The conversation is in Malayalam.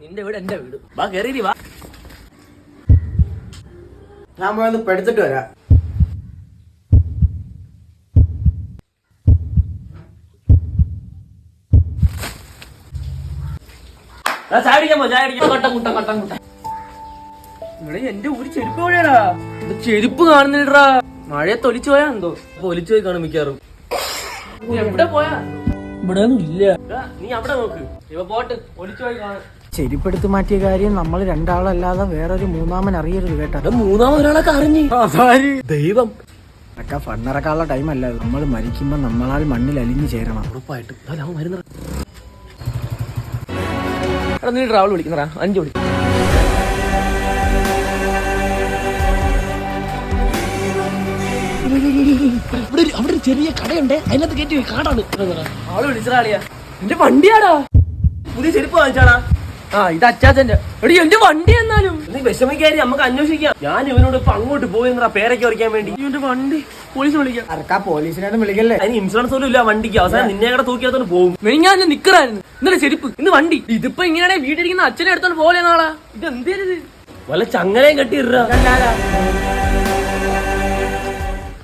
നിന്റെ വീട് എന്റെ വീട്. വാ കയറി വാ. ഞാൻ പോയൊന്ന് പെടുത്തിട്ട് വരാം. എന്റെ ഒരു ചെരുപ്പ് എവിടെയാടാ? ചെരുപ്പ് കാണുന്നില്ലടാ. മഴയെ തൊലിച്ചു പോയാ എന്തോ? അപ്പൊ ഒലിച്ചു പോയി കാണും മിക്കാറും എവിടെ പോയാ? ഇവിടെ ഒന്നും ഇല്ല നീ അവിടെ നോക്ക്. ഇവ പോട്ട് ഒലിച്ചു പോയി കാണും. ചെരിപ്പെടുത്ത് മാറ്റിയ കാര്യം നമ്മൾ രണ്ടാളല്ലാതെ വേറൊരു മൂന്നാമൻ അറിയരുത് കേട്ടോ. എടാ, മൂന്നാമത് ഒരാളൊക്കെ അറിഞ്ഞു ദൈവം. ഒക്കെ ഫണ്ണിറക്കാനുള്ള ടൈം അല്ല. നമ്മൾ മരിക്കുമ്പോ നമ്മളാൽ മണ്ണിൽ അലിഞ്ഞു ചേരണം. ഉറപ്പായിട്ടും. നീ ട്രാവൽ വിളിക്കുന്നടാ. അഞ്ചു വിളി ഇവിടെ അവിടെ ഒരു ചെറിയ കടയുണ്ട്. അതിനകത്ത് കയറ്റി കാടാണ്. ആൾ വിളിച്ചതാളിയാ എന്റെ വണ്ടിയാടാ. പുതിയ ചെരുപ്പ് വാങ്ങിച്ചാടാ. ആ ഇത് അച്ചാച്ചന്റെ. എടി എന്റെ വണ്ടി എന്നാലും? നീ വിഷമിക്കാരി നമുക്ക് അന്വേഷിക്കാം. ഞാൻ ഇവനോട് ഇപ്പൊ അങ്ങോട്ട് പോയി പേരൊക്കെ ഉറക്കാൻ വേണ്ടി. ഇവന്റെ വണ്ടി. പോലീസ് വിളിക്കാം. അറക്കാ പോലീസിനായിട്ട് വിളിക്കല്ലേ? അതിന് ഇൻഷുറൻസ് പോലും ഇല്ല വണ്ടിക്ക്. അവസാനം നിന്നെ കൂടെ തൂക്കിയാത്തോണ്ട് പോകും. ഞാൻ നിക്കറായിരുന്നു. ഇന്നലെ ചെരുപ്പ് ഇന്ന് വണ്ടി. ഇതിപ്പോ ഇങ്ങനെയാണെ വീട്ടിലിരിക്കുന്ന അച്ഛനെ എടുത്തോണ്ട് പോലെ നാളാ. ഇത് എന്തേത് വല്ല ചങ്ങലയും കെട്ടിയിട്ടാ